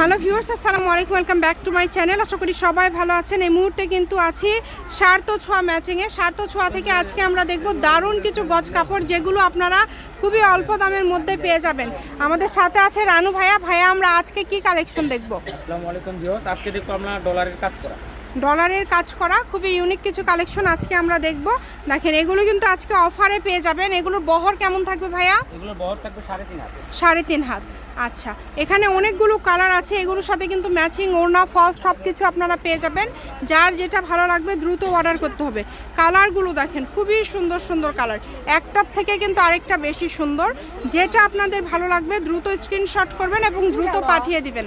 Hello viewers, আসসালামু আলাইকুম, welcome back to my channel. আশা করি সবাই ভালো আছেন। এই মুহূর্তে কিন্তু আছি সার্থ ছোঁয়া ম্যাচিংয়ে। সার্থ ছোঁয়া থেকে আজকে আমরা দেখব দারুণ কিছু গজ কাপড়, যেগুলো আপনারা খুবই অল্প দামের মধ্যে পেয়ে যাবেন। আমাদের সাথে আছে রানু ভাইয়া। ভাইয়া, আমরা আজকে কি কালেকশন দেখব? আসসালামু আলাইকুম ভিউয়ার্স, আজকে দেখব আমরা ডলারের কাজ করা। ডলারের কাজ করা খুবই ইউনিক কিছু কালেকশন আজকে আমরা দেখব। দেখেন এগুলো কিন্তু আজকে অফারে পেয়ে যাবেন। এগুলোর বহর কেমন থাকবে ভাইয়া? এগুলোর বহর থাকবে সাড়ে তিন হাতে সাড়ে তিন হাত। আচ্ছা এখানে অনেকগুলো কালার আছে। এগুলোর সাথে কিন্তু ম্যাচিং ওড়না ফল সব কিছু আপনারা পেয়ে যাবেন। যার যেটা ভালো লাগবে দ্রুত অর্ডার করতে হবে। কালারগুলো দেখেন খুবই সুন্দর সুন্দর কালার একটার থেকে কিন্তু আরেকটা বেশি সুন্দর। যেটা আপনাদের ভালো লাগবে দ্রুত স্ক্রিনশট করবেন এবং দ্রুত পাঠিয়ে দিবেন।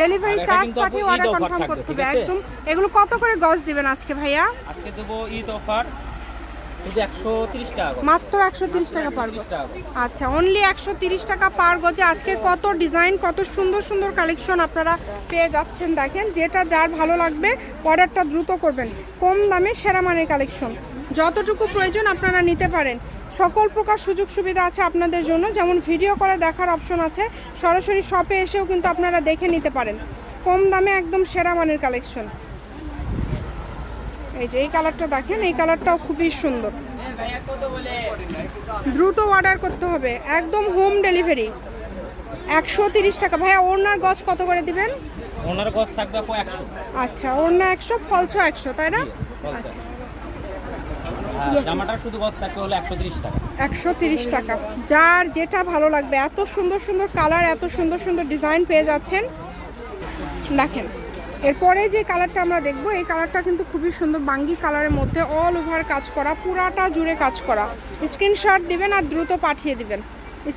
ডেলিভারি চার্জ পাঠিয়ে অর্ডার কনফার্ম করতে হবে একদম। এগুলো কত করে গজ দিবেন আজকে ভাইয়া? আজকে দেবো ঈদ অফার মাত্র একশো তিরিশ টাকা পারব 30 টাকা করে। আচ্ছা অনলি একশো তিরিশ টাকা পার গজে আজকে কত ডিজাইন কত সুন্দর সুন্দর কালেকশন আপনারা পেয়ে যাচ্ছেন দেখেন। যেটা যার ভালো লাগবে অর্ডারটা দ্রুত করবেন। কম দামে সেরা মানের কালেকশন যতটুকু প্রয়োজন আপনারা নিতে পারেন। সকল প্রকার সুযোগ সুবিধা আছে আপনাদের জন্য। যেমন ভিডিও করে দেখার অপশন আছে। সরাসরি শপে এসেও কিন্তু আপনারা দেখে নিতে পারেন। কম দামে একদম সেরা মানের কালেকশন এই যে এই কালারটা দেখেন এই কালারটাও খুবই সুন্দর। দ্রুত অর্ডার করতে হবে। একদম হোম ডেলিভারি একশো তিরিশ টাকা। ভাইয়া ওড়নার গজ কত করে দিবেন? ওনার গজ থাকবে একশো। আচ্ছা ওড়না একশো ফলসো একশো তাই না? আচ্ছা। আর জামাটার শুধু গজ থাকবে হলো একশো তিরিশ টাকা। একশো তিরিশ টাকা। যার যেটা ভালো লাগবে, এত সুন্দর সুন্দর কালার, এত সুন্দর সুন্দর ডিজাইন পেয়ে যাচ্ছেন। দেখেন, এরপরে যে কালারটা আমরা দেখব, এই কালারটা কিন্তু খুবই সুন্দর বাঙ্গি কালারের মধ্যে অল ওভার কাজ করা, পুরাটা জুড়ে কাজ করা। স্ক্রিনশট দিবেন আর দ্রুত পাঠিয়ে দিবেন।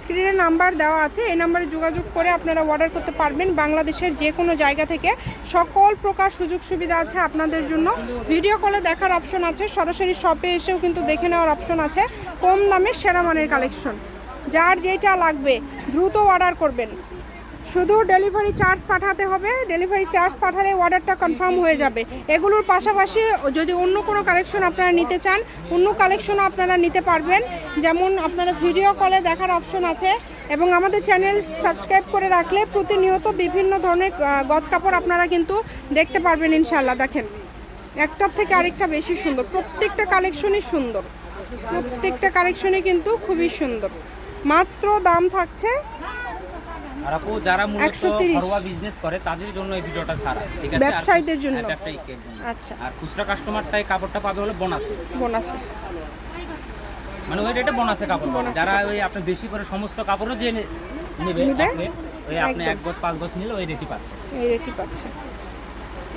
স্ক্রিনে নাম্বার দেওয়া আছে। এই নাম্বারে যোগাযোগ করে আপনারা অর্ডার করতে পারবেন বাংলাদেশের যে কোনো জায়গা থেকে। সকল প্রকার সুযোগ সুবিধা আছে আপনাদের জন্য। ভিডিও কলে দেখার অপশন আছে। সরাসরি শপে এসেও কিন্তু দেখে নেওয়ার অপশন আছে। কম দামে সেরা মানের কালেকশন যার যেটা লাগবে, দ্রুত অর্ডার করবেন। শুধু ডেলিভারি চার্জ পাঠাতে হবে ডেলিভারি চার্জ পাঠালে অর্ডারটা কনফার্ম হয়ে যাবে। এগুলোর পাশাপাশি যদি অন্য কোনো কালেকশন আপনারা নিতে চান, অন্য কালেকশনও আপনারা নিতে পারবেন। যেমন আপনারা ভিডিও কলে দেখার অপশন আছে, এবং আমাদের চ্যানেল সাবস্ক্রাইব করে রাখলে প্রতিনিয়ত বিভিন্ন ধরনের গজ কাপড় আপনারা কিন্তু দেখতে পারবেন ইনশাল্লাহ দেখেন। একটার থেকে আরেকটা বেশি সুন্দর, প্রত্যেকটা কালেকশনই সুন্দর। প্রত্যেকটা কালেকশনই কিন্তু খুবই সুন্দর। মাত্র দাম থাকছে আর আপু যারা মূলত 130 ঘরোয়া বিজনেস করে তাদের জন্য এই ভিডিওটা ছাড়া ঠিক আছে? ব্যবসায়ীদের জন্য। একটা। আচ্ছা। আর খুচরা কাস্টমারটাই কাপড়টা পাবে হলো বোনাসে বোনাসে মানে ওই রেটে বোনাসে কাপড় পাবে। যারা ওই আপনি বেশি করে সমস্ত কাপড়ও যে নেবে ওই আপনি এক গজ পাঁচ গজ নিলে ওই রেটই পাচ্ছে। এই রেটই পাচ্ছে।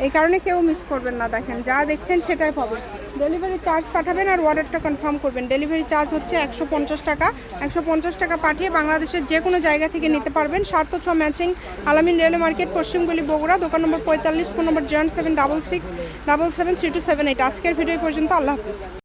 এই কারণে কেউ মিস করবেন না, দেখেন, যা দেখছেন সেটাই পাবেন। ডেলিভারি চার্জ পাঠাবেন আর অর্ডারটা কনফার্ম করবেন। ডেলিভারি চার্জ হচ্ছে একশো পঞ্চাশ টাকা। একশো পঞ্চাশ টাকা পাঠিয়ে বাংলাদেশের যে কোনো জায়গা থেকে নিতে পারবেন। সার্থ ছ ম্যাচিং আলামিন রেলওয়ে মার্কেট পশ্চিমগুলি বগুড়া, দোকান নম্বর পঁয়তাল্লিশ, phone number zero seven double six double seven three two seven eight আজকের ভিডিও পর্যন্ত, আল্লাহ হাফিজ।